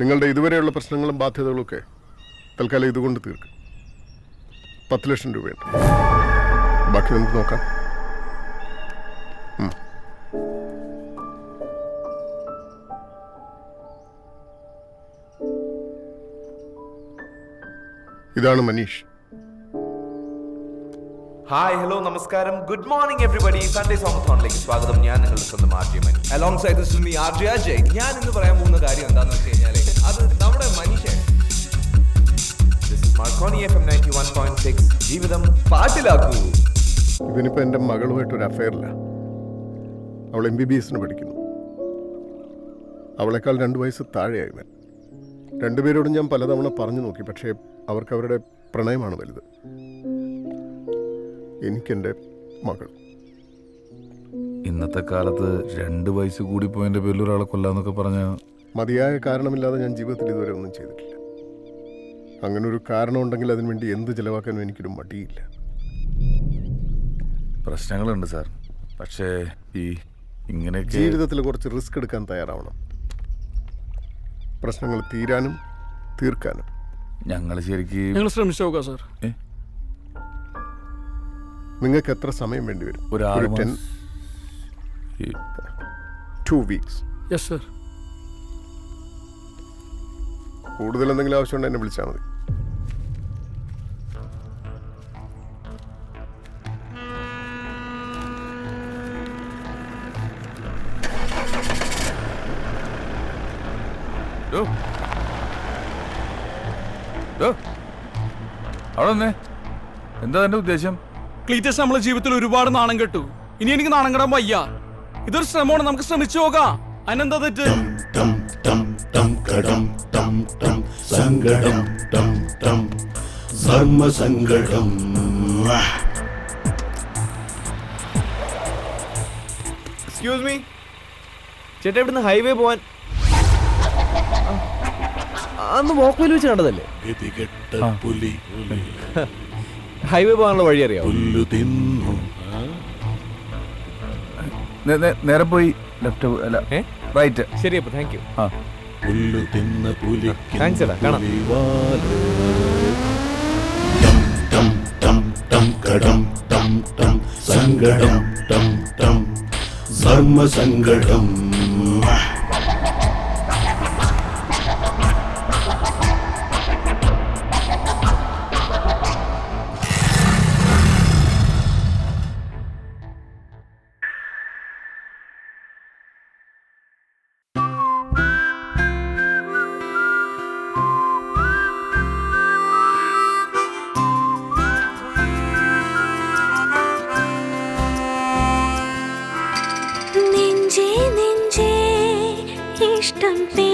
നിങ്ങളുടെ ഇതുവരെയുള്ള പ്രശ്നങ്ങളും ബാധ്യതകളും ഒക്കെ തൽക്കാലം ഇതുകൊണ്ട് തീർക്കും. പത്ത് ലക്ഷം രൂപയുണ്ട്. ബാക്കി നമുക്ക് നോക്കാം. ഇതാണ് മനീഷ്. ഹായ് ഹലോ നമസ്കാരം. ഗുഡ് മോർണിംഗ് എവറിബഡി സൺഡേ സോമത്തോണിലേക്ക് സ്വാഗതം. ഞാൻ നിങ്ങളുടെ സ്വന്തം RJ alongside this me RJ Ajay. ഞാൻ ഇന്ന് പറയാൻ പോകുന്ന കാര്യം എന്താണെന്ന് വെച്ച് കഴിഞ്ഞാൽ അത് നമ്മുടെ മനുഷ്യൻ. ജീവിതം പാട്ടിലാക്കൂ. ഇവനിപ്പോൾ എന്റെ മകളുമായിട്ടൊരു അഫയറില്ല അവൾ എം ബി ബി എസിന് പഠിക്കുന്നു. അവളെക്കാൾ രണ്ട് വയസ്സ് താഴെയായി ഇവൻ. രണ്ടുപേരോടും ഞാൻ പലതവണ പറഞ്ഞു നോക്കി പക്ഷേ അവർക്ക് അവരുടെ പ്രണയമാണ് വലുത്. എനിക്കെന്റെ മകൾ. ഇന്നത്തെ കാലത്ത് രണ്ട് വയസ്സ് കൂടി പോയതിന്റെ പേരിൽ ഒരാളെ കൊല്ലാന്നൊക്കെ പറഞ്ഞ മതിയായ കാരണമില്ലാതെ ഞാൻ ജീവിതത്തിൽ ഇതുവരെ ഒന്നും ചെയ്തിട്ടില്ല. അങ്ങനെ ഒരു കാരണമുണ്ടെങ്കിൽ അതിനുവേണ്ടി എന്ത് ചിലവാക്കാനും എനിക്കൊരു മടിയില്ല. പ്രശ്നങ്ങളുണ്ട് സാർ. പക്ഷേ ഈ ഇങ്ങനെ ജീവിതത്തിൽ കുറച്ച് റിസ്ക് എടുക്കാൻ തയ്യാറാവണം. പ്രശ്നങ്ങൾ തീരാനും തീർക്കാനും. ഞങ്ങൾ ശരിക്കും ഞങ്ങൾ ശ്രമിച്ചു നോക്കാം സാർ. നിങ്ങൾക്ക് എത്ര സമയം വേണ്ടി വരും? ഒരു ആറ് ടെൻ മാസം ഈ ടു വീക്സ്. Yes sir. കൂടുതൽ എന്തെങ്കിലും ആവശ്യമുണ്ടെങ്കിൽ എന്നെ വിളിച്ചാൽ മതി. അവിടെ എന്താ തന്റെ ഉദ്ദേശം? ക്ലീറ്റസ് നമ്മളെ ജീവിതത്തിൽ ഒരുപാട് നാണം കെട്ടു. ഇനി എനിക്ക് നാണം കെടാൻ വയ്യ. ഇതൊരു ശ്രമമാണ്. നമുക്ക് ശ്രമിച്ചു നോക്കാം അതിനെന്താ തെറ്റ്? ടം കടം ടം ടം സങ്കടം ടം ടം ധർമ്മസങ്കടം എക്സ്ക്യൂസ് മീ ചേട്ടാ ഇവിടുന്ന് ഹൈവേ പോവാൻ. അന്ന് വോക്ക്വേൽ വെച്ച് കണ്ടതല്ലേ ഗതികെട്ട പുലി. ഹൈവേ പോകാനുള്ള വഴി അറിയാവോ? പുല്ലു തിന്നു. നേ- നേ- നേരെ പോയി ലെഫ്റ്റ് അല്ല ഏ? റൈറ്റ് ശരി അപ്പൊ താങ്ക് യു ആ. പുല്ലു തിന്ന പുലിക്ക് എടാ, കാണാം. പുലിവാൽ. ടം ടം ടം കടം ടം ടം സങ്കടം ടം ടം ധർമ്മസങ്കടം നെഞ്ചേ கூட்டம் தே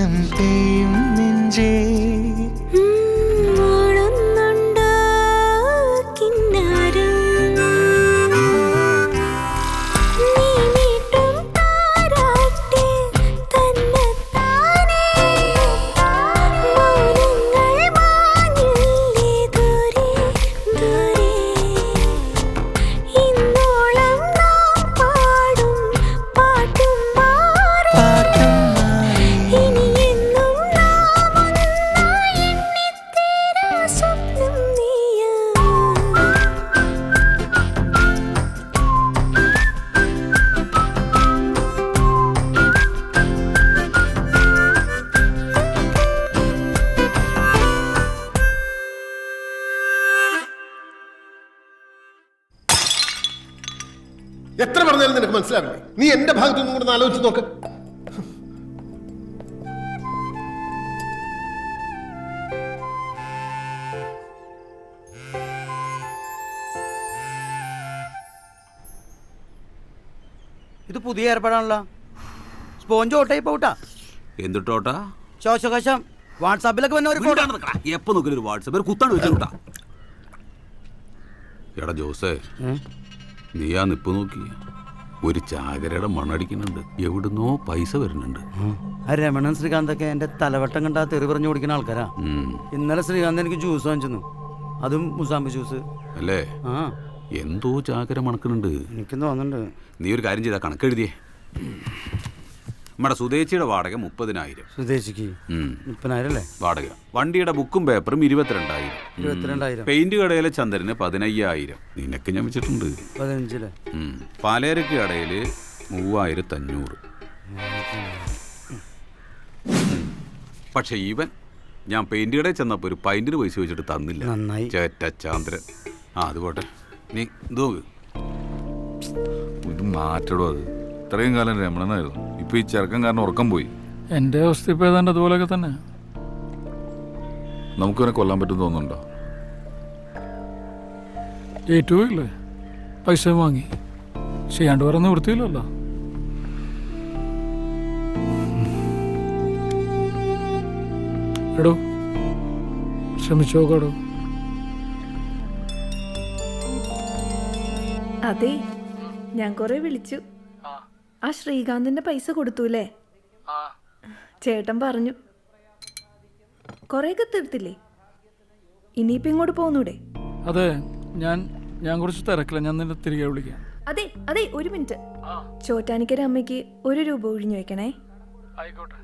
temptation എത്ര പറഞ്ഞാലും നിനക്ക് മനസ്സിലാവില്ലേ? നീ എന്റെ ഭാഗത്തു നിന്നും കൂടെ ഒന്ന് ആലോചിച്ച് നോക്ക്. ഇത് പുതിയ ഏർപ്പാടാണല്ലോ. സ്പോഞ്ച് ഓട്ടായി പോട്ടാ എന്തിട്ടോട്ടാ ശോശകശം. വാട്സാപ്പിലൊക്കെ വന്ന ഒരു ഫോട്ടോ എപ്പോ ഒരു വാട്സപ്പ് ഒരു കുത്താണ് എടാ ജോസേ നീ ആ നിപ്പ് നോക്കി. ഒരു ചാകരയുടെ മണ്ണടിക്കുന്നുണ്ട്. എവിടുന്നോ പൈസ വരുന്നുണ്ട്. ആ രമണൻ ശ്രീകാന്തൊക്കെ എന്റെ തലവട്ടം കണ്ടാ തെറി പറഞ്ഞു കൊടുക്കുന്ന ആൾക്കാരാ. ഇന്നലെ ശ്രീകാന്ത് എനിക്ക് ജ്യൂസ് വാങ്ങിച്ചു അതും മുസാമ്പി ജ്യൂസ്. അല്ലേ? ആ. എന്തോ ചാകര മണക്കുന്നുണ്ട്. എനിക്കും തോന്നുന്നുണ്ട്. നീ ഒരു കാര്യം ചെയ്താ കണക്കെഴുതിയേ. നമ്മുടെ സുതേച്ചിയുടെ വാടക മുപ്പതിനായിരം. സുദേശിക്ക് ഉം. മുപ്പതിനായിരം അല്ലേ? വാടക. വണ്ടിയുടെ ബുക്കും പേപ്പറും ഇരുപത്തിരണ്ടായിരം. ഇരുപത്തിരണ്ടായിരം. പെയിന്റ് കടയിലെ ചന്ദ്രന് പതിനയ്യായിരം. നിനക്ക് ഞാൻ വെച്ചിട്ടുണ്ട്. ഉം. പാലേരക്ക് കടയിൽ മൂവായിരത്തി അഞ്ഞൂറ് പക്ഷെ ഇവൻ ഞാൻ പെയിന്റ് കടയിൽ ചെന്നപ്പോൾ ഒരു പൈന്റിന് പൈസ വെച്ചിട്ട് തന്നില്ല. നന്നായി. ചേറ്റ ചാന്ദ്രൻ. ആ അത് പോട്ടെ. നീ ഇതോ ഇത് മാറ്റടോ അത്. ഇത്രയും കാലം രമണനായിരുന്നു. ഇപ്പൊ ഈ ചെറുക്കം കാരണം ഉറക്കം പോയി. എന്റെ അവസ്ഥ ഇപ്പൊ ഏതാണ്ട് അതുപോലെയൊക്കെ തന്നെ. നമുക്കിവനെ കൊല്ലാൻ പറ്റും തോന്നുന്നുണ്ടോ? ഏറ്റവും ഇല്ലേ പൈസ വാങ്ങി. ചെയ്യാണ്ട് വേറെ നിവൃത്തിയില്ലല്ലോ എടോ ശ്രമിച്ചോക്കടോ അതെ ഞാൻ കുറെ വിളിച്ചു. ആ ശ്രീകാന്തിന്റെ പൈസ കൊടുത്തൂലേ ചേട്ടൻ പറഞ്ഞു. കുറെയൊക്കെ തീർത്തില്ലേ? ഇനിയിപ്പോ ഇങ്ങോട്ട് പോന്നൂടെ? അതെ ഞാൻ ഞാൻ കുറച്ച് തിരക്കില്ല ഞാൻ നിന്നെ തിരികെ വിളിക്കാം. അതെ അതെ ഒരു മിനിറ്റ്. ചോറ്റാനിക്കര അമ്മയ്ക്ക് ഒരു രൂപ ഒഴിഞ്ഞു വെക്കണേ ആയിക്കോട്ടെ.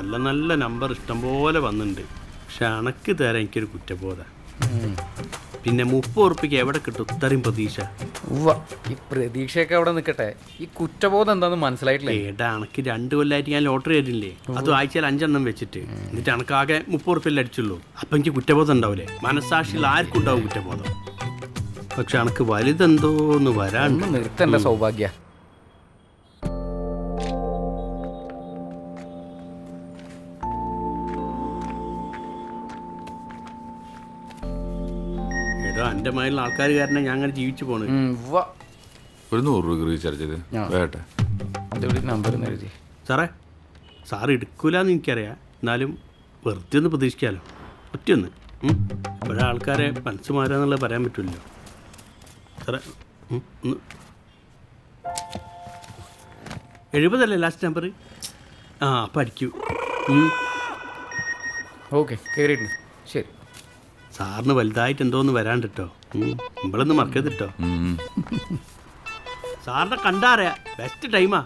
നല്ല നല്ല നമ്പർ ഇഷ്ടംപോലെ വന്നിട്ടുണ്ട് പക്ഷെ അണക്ക് തരാൻ എനിക്കൊരു കുറ്റബോധ. പിന്നെ മുപ്പത് ഉറുപ്പിക്ക് എവിടെ കിട്ടും? ഇത്രയും പ്രതീക്ഷ. ഉവ്വ ഈ പ്രതീക്ഷയൊക്കെ അവിടെ നിൽക്കട്ടെ ഈ കുറ്റബോധം എന്താന്ന് മനസ്സിലായിട്ടില്ല? ഏടാ അണക്ക് രണ്ട് കൊല്ലായിട്ട് ഞാൻ ലോട്ടറി ആയിട്ടില്ലേ? അത് ആഴ്ചയിൽ അഞ്ചെണ്ണം വെച്ചിട്ട്. എന്നിട്ട് അണക്കാകെ മുപ്പത് ഉറുപ്പില്ല അടിച്ചുള്ളൂ. അപ്പൊ എനിക്ക് കുറ്റബോധം ഉണ്ടാവില്ലേ മനസാക്ഷിയിൽ ആർക്കും ഉണ്ടാവും കുറ്റബോധം? പക്ഷെ അണക്ക് വലുതെന്തോന്ന് വരാണ്ട്. നിർത്തേണ്ട നിർത്തണ്ട സൗഭാഗ്യ. എന്റെ മയിലുള്ള ആൾക്കാർ കാരണം ഞാൻ അങ്ങനെ ജീവിച്ചു പോണ്. ഒരു നൂറ് രൂപ റീചാർജ് ആ. വേട്ടെ ഇതെവിടെ നമ്പർ എഴുതി. സാറേ സാറ് എടുക്കൂലെന്ന് എനിക്കറിയാം. എന്നാലും വെറുതെ ഒന്ന് പ്രതീക്ഷിക്കാമല്ലോ ഒറ്റയൊന്ന്. ഇപ്പോഴേ ആൾക്കാരെ മനസ്സ് മാറാന്നുള്ളത് പറയാൻ പറ്റില്ലല്ലോ സാറേ എഴുപതല്ലേ ലാസ്റ്റ് നമ്പർ ആ അപ്പം അടിക്കൂ. ഓക്കെ കയറിയിട്ടുണ്ട് ശരി. സാറിന് വലുതായിട്ട് എന്തോന്ന് വരാണ്ട് കേട്ടോ നമ്മളൊന്ന് മറക്കരുത് കേട്ടോ ഉം. സാറിനെ കണ്ടാറിയാ ബെസ്റ്റ് ടൈമാ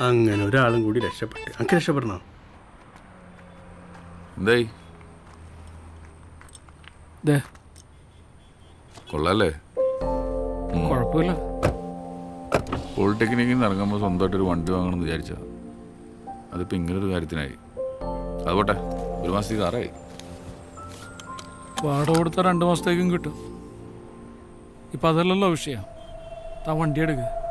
അങ്ങനെ ഒരാളും കൂടി രക്ഷപ്പെട്ടു. അങ്ങ് രക്ഷപ്പെടണോ? എന്തായി ദേ. കൊള്ളാല്ലേ? കുഴപ്പമില്ല. പോളിടെക്നിക്കിൽ നിന്ന് ഇറങ്ങുമ്പോൾ സ്വന്തമായിട്ട് ഒരു വണ്ടി വാങ്ങണം എന്ന് വിചാരിച്ച അതിപ്പോൾ ഇങ്ങനൊരു കാര്യത്തിനായി. അതുപോട്ടെ ഒരു മാസത്തേക്ക് ആറായി. വാടക കൊടുത്താൽ രണ്ട് മാസത്തേക്കും കിട്ടും. ഇപ്പം അതല്ലല്ലോ വിഷയം. താൻ വണ്ടി എടുക്കുക